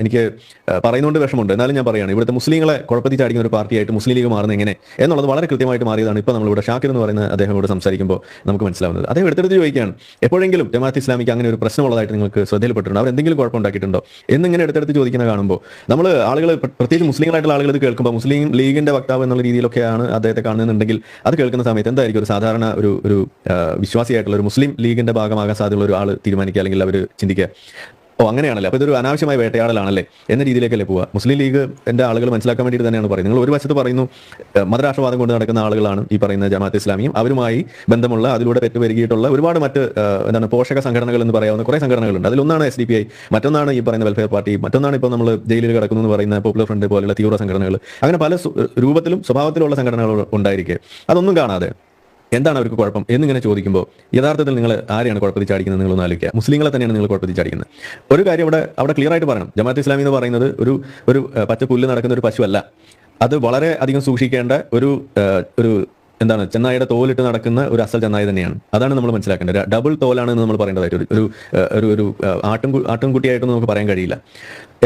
എനിക്ക് പറയുന്നതുകൊണ്ട് വിഷമമുണ്ട്. എന്നാലും ഞാൻ പറയുകയാണ് ഇവിടുത്തെ മുസ്ലിങ്ങളെ കുഴപ്പത്തിൽ ഒരു പാർട്ടിയായിട്ട് മുസ്ലിം ലീഗ് മാറുന്നത് എങ്ങനെ? എന്നുള്ളത് വളരെ കൃത്യമായിട്ട് മാറിയതാണ് ഇപ്പോൾ നമ്മളിവിടെ ഷാക്കിർ എന്ന് പറയുന്ന അദ്ദേഹം ഇവിടെ സംസാരിക്കുമ്പോൾ നമുക്ക് മനസ്സിലാവുന്നത്. അദ്ദേഹം എടുത്തെടുത്ത് ചോദിക്കുകയാണ് എപ്പോഴെങ്കിലും ജമാഅത്ത് ഇസ്ലാമിക്ക് അങ്ങനെ ഒരു പ്രശ്നമുള്ളതായിട്ട് നിങ്ങൾക്ക് ശ്രദ്ധയിൽപ്പെട്ടിട്ടുണ്ട്? അവർ എന്തെങ്കിലും കുഴപ്പമുണ്ടാക്കിയിട്ടുണ്ടോ? എന്നിങ്ങനെ എടുത്തെടുത്ത് ചോദിക്കുന്ന കാണുമ്പോൾ നമ്മൾ ആളുകൾ പ്ര- പ്രത്യേകിച്ച് മുസ്ലിങ്ങളായിട്ടുള്ള ആളുകൾ ഇത് കേൾക്കുമ്പോൾ മുസ്ലിം ലീഗിന്റെ വക്താവ് എന്നുള്ള രീതിയിലൊക്കെയാണ് അദ്ദേഹത്തെ കാണുന്നുണ്ടെങ്കിൽ അത് കേൾക്കുന്ന സമയത്ത് എന്തായിരിക്കും ഒരു സാധാരണ ഒരു ഒരു വിശ്വാസിയായിട്ടുള്ള ഒരു മുസ്ലിം ലീഗിന്റെ ഭാഗമാകാൻ സാധ്യതയുള്ള ഒരു ആൾ തീരുമാനിക്കുക അല്ലെങ്കിൽ അവർ ചിന്തിക്കുക. ഓ അങ്ങനെയാണല്ലേ. അപ്പോൾ ഇതൊരു അനാവശ്യമായ വേട്ടയാടലാണല്ലേ. എന്ന രീതിയിലേക്കല്ലേ പോവുക. മുസ്ലിം ലീഗ് എന്റെ ആളുകൾ മനസ്സിലാക്കാൻ വേണ്ടിയിട്ട് തന്നെയാണ് പറയുന്നത്. നിങ്ങൾ ഒരു വശത്ത് പറയുന്നു മതരാഷ്ട്രവാദം കൊണ്ട് നടക്കുന്ന ആളുകളാണ് ഈ പറയുന്ന ജമാഅത്ത് ഇസ്ലാമിയും. അവരുമായി ബന്ധമുള്ള അതിലൂടെ പെറ്റുപെരുകിയിട്ടുള്ള ഒരുപാട് മറ്റ് എന്താണ് പോഷക സംഘടനകൾ എന്ന് പറയാവുന്ന കുറേ സംഘടനകളുണ്ട്. അതിലൊന്നാണ് എസ് ഡി പി ഐ മറ്റൊന്നാണ് ഈ പറയുന്ന വെൽഫെയർ പാർട്ടി മറ്റൊന്നാണ് ഇപ്പോൾ നമ്മൾ ജയിലിൽ കിടക്കുന്നു എന്ന് പറയുന്ന പോപ്പുലർ ഫ്രണ്ട് പോലുള്ള തീവ്ര സംഘടനകൾ. അങ്ങനെ പല രൂപത്തിലും സ്വഭാവത്തിലുള്ള സംഘടനകൾ ഉണ്ടായിരിക്കെ. അതൊന്നും കാണാതെ. എന്താണ് അവർക്ക് കുഴപ്പം എന്നിങ്ങനെ ചോദിക്കുമ്പോൾ യഥാർത്ഥത്തിൽ നിങ്ങൾ ആരെയാണ് കുഴപ്പത്തിൽ ചാടിക്കുന്നത് നിങ്ങളൊന്ന് ആലോചിക്കുക. മുസ്ലിങ്ങളെ തന്നെയാണ് നിങ്ങൾ കുഴപ്പത്തിൽ ചാടിക്കുന്നത് ഒരു കാര്യം അവിടെ അവിടെ ക്ലിയർ ആയിട്ട് പറയണം. ജമാഅത്ത് ഇസ്ലാമി എന്ന് പറയുന്നത് ഒരു ഒരു പച്ച പുല്ല് നടക്കുന്ന ഒരു പശുവല്ല. അത് വളരെ അധികം സൂക്ഷിക്കേണ്ട ഒരു ഒരു എന്താണ് ചെന്നായിയുടെ തോലിട്ട് നടക്കുന്ന ഒരു അസൽ ചെന്നായി തന്നെയാണ്. അതാണ് നമ്മൾ മനസ്സിലാക്കേണ്ടത്. ഡബിൾ തോലാണ് എന്ന് നമ്മൾ പറയേണ്ടതായിട്ട് ഒരു ഒരു ഒരു ആട്ടും കുട്ടിയായിട്ടൊന്നും നമുക്ക് പറയാൻ കഴിയില്ല.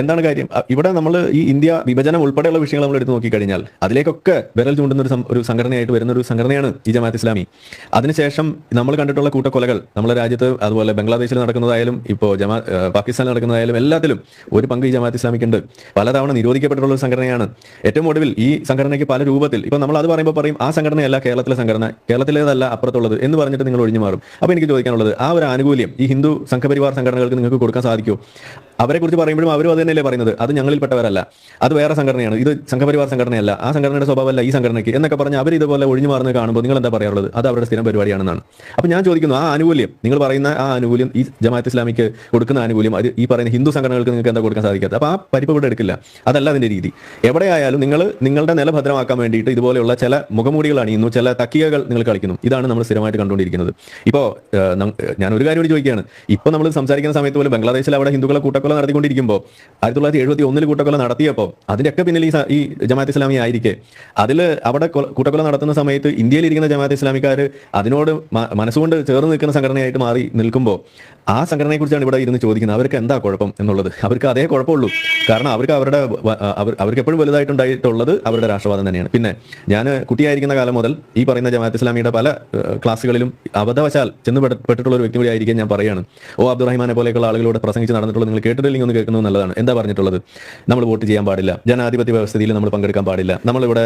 എന്താണ് കാര്യം? ഇവിടെ നമ്മൾ ഈ ഇന്ത്യ വിഭജനം ഉൾപ്പെടെയുള്ള വിഷയങ്ങൾ നമ്മൾ എടുത്ത് നോക്കിക്കഴിഞ്ഞാൽ അതിലേക്കൊക്കെ വിരൽ ചൂണ്ടുന്ന ഒരു ഒരു സംഘടനയായിട്ട് വരുന്ന ഒരു സംഘടനയാണ് ഈ ജമാഅത്ത് ഇസ്ലാമി. അതിനുശേഷം നമ്മൾ കണ്ടിട്ടുള്ള കൂട്ടക്കൊലകൾ നമ്മുടെ രാജ്യത്ത് അതുപോലെ ബംഗ്ലാദേശിൽ നടക്കുന്നതായാലും ഇപ്പോൾ ജമാ പാകിസ്ഥാനിൽ നടക്കുന്നതായാലും എല്ലാത്തിലും ഒരു പങ്ക് ഈ ജമാഅത്ത് ഇസ്ലാമിക്കുണ്ട്. പലതവണ നിരോധിക്കപ്പെട്ടിട്ടുള്ള ഒരു സംഘടനയാണ്. ഏറ്റവും ഒടുവിൽ ഈ സംഘടനയ്ക്ക് പല രൂപത്തിൽ ഇപ്പൊ നമ്മൾ അത് പറയുമ്പോൾ പറയും ആ സംഘടനയല്ല കേരളത്തിലെ സംഘടന കേരളത്തിലേതല്ല അപ്പുറത്തുള്ളത് എന്ന് പറഞ്ഞിട്ട് നിങ്ങൾ ഒഴിഞ്ഞു മാറും. അപ്പൊ എനിക്ക് ചോദിക്കാനുള്ളത് ആ ഒരു ആനുകൂല്യം ഈ ഹിന്ദു സംഘപരിവാർ സംഘടനകൾക്ക് നിങ്ങൾക്ക് കൊടുക്കാൻ സാധിക്കുമോ? അവരെ കുറിച്ച് പറയുമ്പോഴും അവരും അത് തന്നെയല്ലേ പറയുന്നത്. അത് ഞങ്ങളിൽപ്പെട്ടവരല്ല. അത് വേറെ സംഘടനയാണ്. ഇത് സംഘപരിവാർ സംഘടനയല്ല. ആ സംഘടനയുടെ സ്വഭാവമല്ല ഈ സംഘടനയ്ക്ക്. എന്നൊക്കെ പറഞ്ഞ് അവർ ഇതുപോലെ ഒഴിഞ്ഞു മാറുന്നത് കാണുമ്പോൾ നിങ്ങൾ എന്താ പറയാറുള്ളത്? അത് അവരുടെ സ്ഥിരം പരിപാടിയാണെന്നാണ്. അപ്പൊ ഞാൻ ചോദിക്കുന്നു ആ ആനുകൂല്യം നിങ്ങൾ പറയുന്ന ആ ആനുകൂല്യം ഈ ജമാഅത്ത് ഇസ്ലാമിക്ക് കൊടുക്കുന്ന ആനുകൂല്യം അത് ഈ പറയുന്ന ഹിന്ദു സംഘടനകൾക്ക് നിങ്ങൾക്ക് എന്താ കൊടുക്കാൻ സാധിക്കാത്ത അപ്പോൾ ആ പരിപ്പ് ഇവിടെ എടുക്കില്ല. അതല്ല അതിന്റെ രീതി. എവിടെയായാലും നിങ്ങൾ നിങ്ങളുടെ നില ഭദ്രമാക്കാൻ വേണ്ടിയിട്ട് ഇതുപോലെയുള്ള ചില മുഖമൂടികൾ അണിയുന്നു ചില തക്കികകൾ നിങ്ങൾ കളിക്കുന്നു. ഇതാണ് നമ്മൾ സ്ഥിരമായിട്ട് കണ്ടുകൊണ്ടിരിക്കുന്നത്. ഇപ്പോൾ ഞാൻ ഒരു കാര്യം കൂടി ചോദിക്കുകയാണ്. ഇപ്പോൾ നമ്മൾ സംസാരിക്കുന്ന സമയത്ത് പോലും ബംഗ്ലാദേശിൽ അവിടെ ഹിന്ദുക്കളെ കൂട്ടക്കൊല നടത്തിക്കൊണ്ടിരിക്കുമ്പോൾ ആയിരത്തി തൊള്ളായിരത്തി എഴുപത്തി ഒന്നിൽ കൂട്ടക്കൊല നടത്തിയപ്പോൾ അതിന്റെയൊക്കെ പിന്നിൽ ഈ ഈ ജമാഅത്ത് ഇസ്ലാമി ആയിരിക്കെ. അതിൽ അവിടെ കൂട്ടക്കൊല നടത്തുന്ന സമയത്ത് ഇന്ത്യയിലിരിക്കുന്ന ജമാഅത്ത് ഇസ്ലാമിക്കാർ അതിനോട് മനസ്സുകൊണ്ട് ചേർന്ന് നിൽക്കുന്ന സംഘടനയായിട്ട് മാറി നിൽക്കുമ്പോൾ ആ സംഘടനയെക്കുറിച്ചാണ് ഇവിടെ ഇരുന്ന് ചോദിക്കുന്നത്. അവർക്ക് എന്താ കുഴപ്പം എന്നുള്ളത്? അവർക്ക് അതേ കുഴപ്പമുള്ളൂ. കാരണം അവർക്ക് അവരുടെ അവർ അവർക്ക് എപ്പോഴും വലുതായിട്ടുണ്ടായിട്ടുള്ളത് അവരുടെ രാഷ്ട്രവാദം തന്നെയാണ്. പിന്നെ ഞാൻ കുട്ടിയായിരിക്കുന്ന കാലം മുതൽ ഈ പറയുന്ന ജമാഅത്ത് ഇസ്ലാമിയുടെ പല ക്ലാസ്സുകളിലും അബദ്ധവശാൽ ചെന്ന് പെട്ടിട്ടുള്ള ഒരു വ്യക്തി കൂടി ആയിരിക്കും ഞാൻ പറയാണ്. ഓ അബ്ദുറഹിമാനെ പോലെയുള്ള ആളുകളോട് പ്രസംഗിച്ച് നടന്നിട്ടുള്ളത് നിങ്ങൾ കേട്ടിട്ടില്ലെങ്കിൽ ഒന്ന് കേൾക്കുന്നത് നല്ലതാണ് എന്താ പറഞ്ഞിട്ടുള്ളത്? നമ്മൾ വോട്ട് ചെയ്യാൻ പാടില്ല. ജനാധിപത്യ വ്യവസ്ഥയിൽ നമ്മൾ പങ്കെടുക്കാൻ പാടില്ല. നമ്മളിവിടെ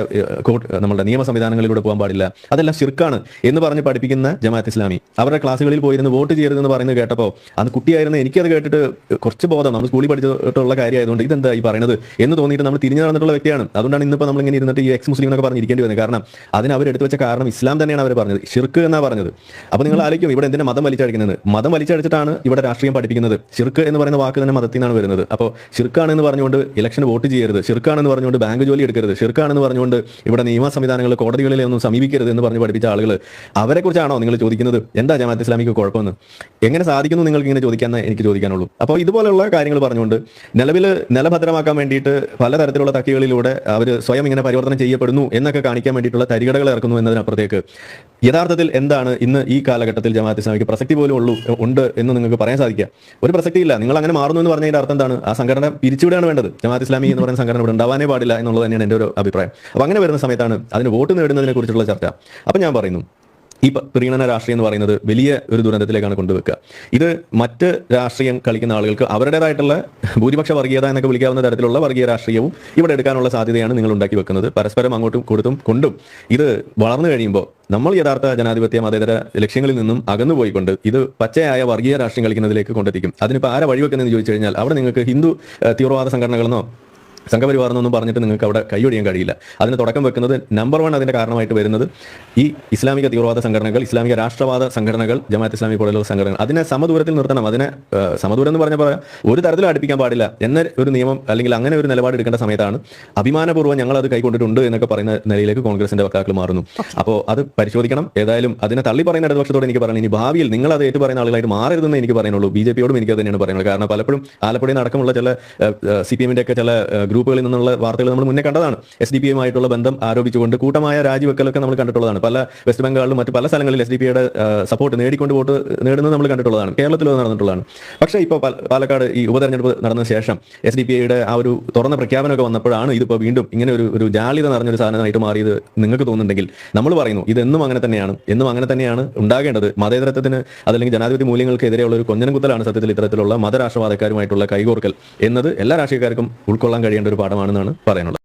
നമ്മുടെ നിയമ സംവിധാനങ്ങളിലൂടെ പോകാൻ പാടില്ല. അതെല്ലാം ശിർക്കാണ് എന്ന് പറഞ്ഞ് പഠിപ്പിക്കുന്ന ജമാഅത്ത് ഇസ്ലാമി. അവരുടെ ക്ലാസ്സുകളിൽ പോയിരുന്ന് വോട്ട് ചെയ്യരുതെന്ന് പറയുന്നത് കേട്ടപ്പോൾ അന്ന് കുട്ടിയായിരുന്ന എനിക്കത് കേട്ടിട്ട് കുറച്ച് ബോധം നമ്മൾ സ്കൂളിൽ പഠിച്ചിട്ടുള്ള കാര്യമായതുകൊണ്ട് ഇതെന്താ ഈ പറയുന്നത് എന്ന് തോന്നിയിട്ട് നമ്മൾ തിരിഞ്ഞു നടന്നിട്ടുള്ള വ്യക്തിയാണ്. അതുകൊണ്ടാണ് ഇന്നിപ്പോൾ നമ്മൾ ഇങ്ങനെ ഇരുന്നിട്ട് ഈ എക്സ് മുസ്ലിം എന്നൊക്കെ പറഞ്ഞിരിക്കേണ്ടി വന്നത് കാരണം അതിന് അവർ എടുത്തു വെച്ച കാരണം ഇസ്ലാം തന്നെയാണ് അവർ പറഞ്ഞത്. ഷിർക്ക് എന്നാണ് പറഞ്ഞത്? അപ്പോൾ നിങ്ങൾ ആലോചിക്കും ഇവിടെ എന്തിനാ മതം വലിച്ചടിക്കുന്നത്? മതം വലിച്ചടിച്ചിട്ടാണ് ഇവിടെ രാഷ്ട്രീയം പഠിപ്പിക്കുന്നത്. ഷിർക്ക് എന്ന് പറയുന്ന വാക്ക് തന്നെ മതത്തിൽ നിന്നാണ് വരുന്നത്. അപ്പോൾ ഷിർക്കാണെന്ന് പറഞ്ഞുകൊണ്ട് ഇലക്ഷൻ വോട്ട് ചെയ്യരുത്. ഷിർക്കാണെന്ന് പറഞ്ഞുകൊണ്ട് ബാങ്ക് ജോലി എടുക്കരുത്. ഷിർക്കാണെന്ന് പറഞ്ഞുകൊണ്ട് ഇവിടെ നിയമ സംവിധാനങ്ങൾ കോടതികളിലെ ഒന്നും സമീപിക്കരുത് എന്ന് പറഞ്ഞ് പഠിപ്പിച്ച ആളുകൾ അവരെക്കുറിച്ചാണോ നിങ്ങൾ ചോദിക്കുന്നത്? എന്താ ജമാഅത്ത് ഇസ്ലാമിക്ക് കുഴപ്പമെന്ന്? എങ്ങനെ സാധിക്കുന്നു നിങ്ങൾക്ക് ഇങ്ങനെ ചോദിക്കാൻ എനിക്ക് ചോദിക്കാനുള്ളൂ. അപ്പോൾ ഇതുപോലെയുള്ള കാര്യങ്ങൾ പറഞ്ഞുകൊണ്ട് നിലവിൽ നിലഭദ്രമാക്കാൻ വേണ്ടിയിട്ട് പലതരത്തിലുള്ള തക്കികളിലൂടെ അവർ സ്വയം ഇങ്ങനെ പരിവർത്തനം ചെയ്യപ്പെടുന്നു എന്നൊക്കെ കാണിക്കാൻ വേണ്ടിയിട്ടുള്ള തരികടകൾ ഇറക്കുന്നു എന്നതിനപ്പുറത്തേക്ക് യഥാർത്ഥത്തിൽ എന്താണ് ഇന്ന് ഈ കാലഘട്ടത്തിൽ ജമാഅത്ത് ഇസ്ലാമിക്ക് പ്രസക്തി പോലും ഉള്ളൂ ഉണ്ട് എന്ന് നിങ്ങൾക്ക് പറയാൻ സാധിക്കുക? ഒരു പ്രസക്തി ഇല്ല നിങ്ങൾ അങ്ങനെ മാറുന്നു എന്ന് പറഞ്ഞതിന്റെ അർത്ഥം എന്താണ്? ആ സംഘടന പിരിച്ചുവിടാണ് വേണ്ടത്. ജമാഅത്ത് ഇസ്ലാമി എന്ന് പറയുന്ന സംഘടന ഇവിടെ ഉണ്ടാവാനേ പാടില്ല എന്നുള്ളത് തന്നെയാണ് എന്റെ ഒരു അഭിപ്രായം. അപ്പോൾ അങ്ങനെ വരുന്ന സമയത്താണ് അതിന് വോട്ട് നേടുന്നതിനെ കുറിച്ചുള്ള ചർച്ച. അപ്പം ഞാൻ പറയുന്നു ഈ പ്രീണന രാഷ്ട്രീയം എന്ന് പറയുന്നത് വലിയ ഒരു ദുരന്തത്തിലേക്കാണ് കൊണ്ടുവെക്കുക. ഇത് മറ്റ് രാഷ്ട്രീയം കളിക്കുന്ന ആളുകൾക്ക് അവരുടേതായിട്ടുള്ള ഭൂരിപക്ഷ വർഗീയത എന്നൊക്കെ വിളിക്കാവുന്ന തരത്തിലുള്ള വർഗീയ രാഷ്ട്രീയവും ഇവിടെ എടുക്കാനുള്ള സാധ്യതയാണ് നിങ്ങൾ ഉണ്ടാക്കി വെക്കുന്നത്. പരസ്പരം അങ്ങോട്ടും കൊടുത്തും കൊണ്ടും. ഇത് വളർന്നു കഴിയുമ്പോൾ നമ്മൾ യഥാർത്ഥ ജനാധിപത്യ മതേതര ലക്ഷ്യങ്ങളിൽ നിന്നും അകന്നുപോയിക്കൊണ്ട് ഇത് പച്ചയായ വർഗീയ രാഷ്ട്രീയം കളിക്കുന്നതിലേക്ക് കൊണ്ടെത്തിക്കും. അതിനിപ്പോൾ ആരെ വഴിവെക്കുന്നതെന്ന് ചോദിച്ചു കഴിഞ്ഞാൽ അവിടെ നിങ്ങൾക്ക് ഹിന്ദു തീവ്രവാദ സംഘടനകളെന്നോ സംഘപരിവാർ എന്നൊന്നും പറഞ്ഞിട്ട് നിങ്ങൾക്ക് അവിടെ കൈയൊടിയാൻ കഴിയില്ല. അതിന് തുടക്കം വെക്കുന്നത് നമ്പർ വൺ അതിന്റെ കാരണമായിട്ട് വരുന്നത് ഈ ഇസ്ലാമിക തീവ്രവാദ സംഘടനകൾ ഇസ്ലാമിക രാഷ്ട്രവാദ സംഘടനകൾ ജമാഅത്ത് ഇസ്ലാമി പോലെയുള്ള സംഘടനകൾ അതിനെ സമദൂരത്തിൽ നിർത്തണം. അതിനെ സമദൂരം എന്ന് പറഞ്ഞാൽ പറയാം ഒരു തരത്തിലും അടുപ്പിക്കാൻ പാടില്ല. എന്ന ഒരു നിയമം അല്ലെങ്കിൽ അങ്ങനെ ഒരു നിലപാട് എടുക്കേണ്ട സമയത്താണ് അഭിമാനപൂർവം ഞങ്ങൾ അത് കൈക്കൊണ്ടിട്ടുണ്ട് എന്നൊക്കെ പറയുന്ന നിലയിലേക്ക് കോൺഗ്രസിന്റെ വക്താക്കൾ മാറുന്നു. അപ്പോൾ അത് പരിശോധിക്കണം. ഏതായാലും അതിനെ തള്ളി പറയുന്ന ഇടതുപക്ഷത്തോട് എനിക്ക് പറയണം ഇനി ഭാവിയിൽ നിങ്ങൾ അത് ഏറ്റു പറയുന്ന ആളുകളായിട്ട് മാറരുതെന്ന് എനിക്ക് പറയുന്നുള്ളൂ ബി ജെ പിയോടും എനിക്ക് തന്നെയാണ് പറയുന്നത് കാരണം പലപ്പോഴും ആലപ്പുഴയിൽ നടക്കമുള്ള ചില സി പി എമ്മിന്റെ ഒക്കെ ചില ഗ്രൂപ്പുകളിൽ നിന്നുള്ള വാർത്തകൾ നമ്മൾ മുന്നേ കണ്ടതാണ്. എസ് ഡി പി യുമായിട്ടുള്ള ബന്ധം ആരോപിച്ചുകൊണ്ട് കൂട്ടമായ രാജിവെക്കലൊക്കെ നമ്മൾ കണ്ടിട്ടുള്ളതാണ്. പല വെസ്റ്റ് ബംഗാളിലും മറ്റ് പല സ്ഥലങ്ങളിൽ എസ് ഡി പിയുടെ സപ്പോർട്ട് നേടിക്കൊണ്ട് വോട്ട് നേടുന്നത് നമ്മൾ കണ്ടിട്ടുള്ളതാണ്. കേരളത്തിലും നടന്നിട്ടുള്ളതാണ്. പക്ഷേ ഇപ്പോൾ പാലക്കാട് ഈ ഉപതെരഞ്ഞെടുപ്പ് നടന്ന ശേഷം എസ് ഡി പി ഐയുടെ ആ ഒരു തുറന്ന പ്രഖ്യാപനമൊക്കെ വന്നപ്പോഴാണ് ഇതിപ്പോൾ വീണ്ടും ഇങ്ങനെ ഒരു ഒരു ജാളിത നിറഞ്ഞൊരു സാധനമായിട്ട് മാറിയത് നിങ്ങൾക്ക് തോന്നുന്നുണ്ടെങ്കിൽ നമ്മൾ പറയുന്നു ഇതെന്നും അങ്ങനെ തന്നെയാണ് എന്നും അങ്ങനെ തന്നെയാണ് ഉണ്ടാകേണ്ടത്. മതേതരത്വത്തിന് അതല്ലെങ്കിൽ ജനാധിപത്യ മൂല്യങ്ങൾക്ക് എതിരെയുള്ള ഒരു കൊഞ്ഞനം കുത്തലാണ് സത്യത്തിൽ ഇത്തരത്തിലുള്ള മതരാഷ്ട്രവാദക്കാരുമായിട്ടുള്ള കൈകോർക്കൽ എന്നത് എല്ലാ രാഷ്ട്രീയക്കാർക്കും ഉൾക്കൊള്ളാൻ കഴിയേണ്ട ഒരു പാഠമാണെന്നാണ് പറയാനുള്ളത്.